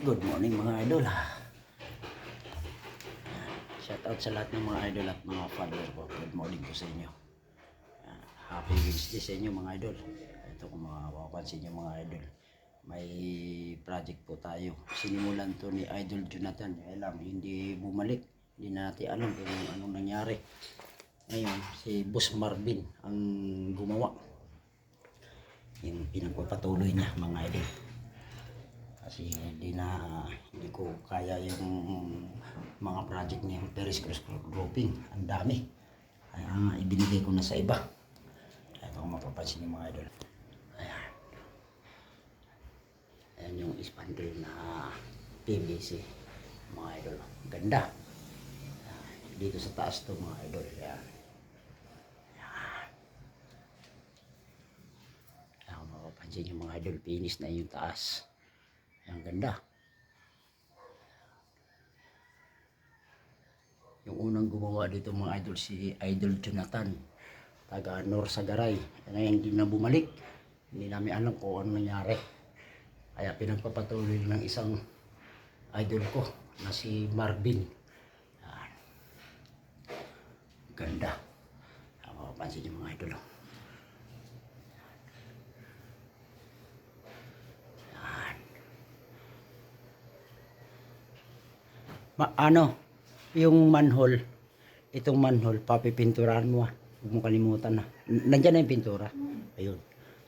Good morning mga idol. Shout out sa lahat ng mga idol at mga follower ko. Good morning po sa inyo. Ah, Happy Wednesday sa inyo mga idol. Ito kung makapansin nyo mga idol. May project po tayo. Sinimulan to ni Idol Jonathan. Alam, hindi bumalik. Hindi natin alam kung anong nangyari. Ngayon, si Boss Marvin ang gumawa. Yung pinagpapatuloy niya mga idol kasi hindi na hindi ko kaya yung mga project niya Paris Cross Grouping ang dami. Kaya nga ibinigay ko na sa iba. Ito kung mapapansin yung mga idol. Ayan. Ayan yung spandrel na PVC mga idol ganda. Ayan, dito sa taas to mga idol. Ayan. Ayan. Kung mapapansin yung mga idol finish na yung taas ang ganda. Yung unang gumawa dito mga idol si Idol Jonathan. Taga Nor Sagaray. Ngayon hindi na bumalik. Hindi namin alam kung ano nangyari. Kaya pinagpapatuloy ng isang idol ko na si Marvin. Ganda. Mapapansin yung mga idol. oh. Ma- ano, yung manhole, itong manhole, papipinturahan mo ah. Huwag mo kalimutan na. N- Nandyan na yung pintura. Ayun.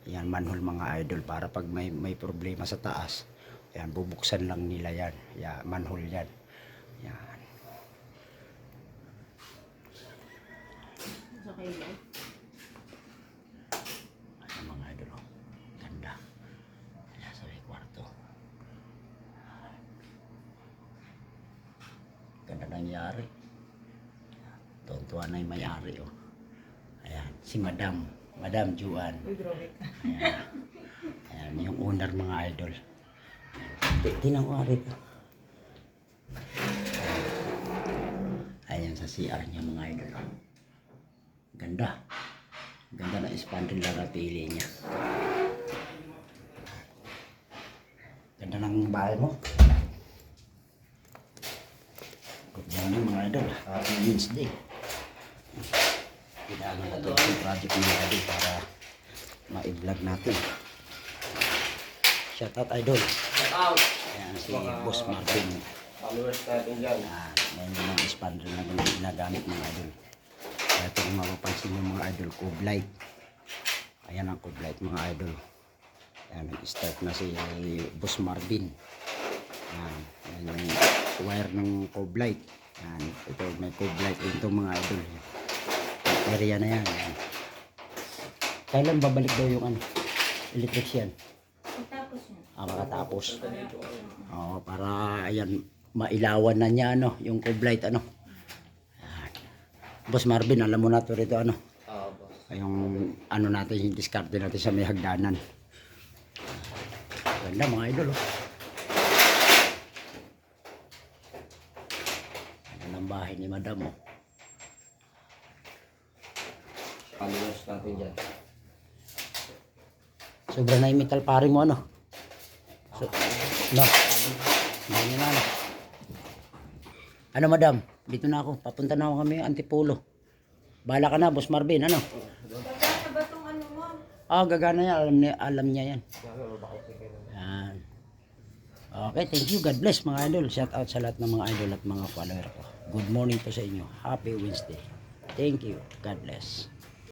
Ayan, manhole mga idol. Para pag may, may problema sa taas, ayan, bubuksan lang nila yan. Ayan, manhole yan. Ayan. Okay ba? Ayan mga idol. oh. Ganda. Ayan sa may kwarto. Ganda nangyari. Tuntua na yung may-ari oh. Ayan, si Madam. Madam Juan. Ayan. Ayan, yung owner mga idol. Ti- Tinang ko nga rito. Ayan sa CR niya mga idol. Ganda. Ganda na spandrel na napili niya. Ganda ng bahay mo. Morning mga idol. Happy Wednesday. Kailangan na ito yung project mga idol para ma-vlog natin. Shout out idol. Shout out! Ayan si Boss Marvin. Followers natin dyan. Ah, ngayon yung mga expander na gina- ginagamit mga idol. Kaya ito kung mapapansin yung mga idol, cove light. Ayan ang cove light mga idol. Ayan, nag-start na si Boss Marvin. Ayan, ayan yung wire ng cove light. Ayan, ito may cove light ito mga idol. Area na yan. Ayan. Kailan babalik daw yung ano, electrician? Tapos yun. Ah, makatapos. Oo, para ayan, mailawan na niya ano, yung cove light ano. Boss Marvin, alam mo na to rito ano, Ah, boss. yung ano natin, yung discard natin sa may hagdanan. Ganda mga idol oh. Ano ng bahay ni Madam oh. Followers natin dyan. Sobra na yung metal paring mo ano. So, no. Dami na ano. Ano madam? Dito na ako. Papunta na ako kami Antipolo. Bahala ka na, Boss Marvin. Ano? Gagana ba tong ano mo? Ah, gagana yan. Alam niya, alam niya yan. Sabi mo, baka okay kayo. Yan. Okay, thank you. God bless mga idol. Shout out sa lahat ng mga idol at mga follower ko. Good morning po sa inyo. Happy Wednesday. Thank you. God bless.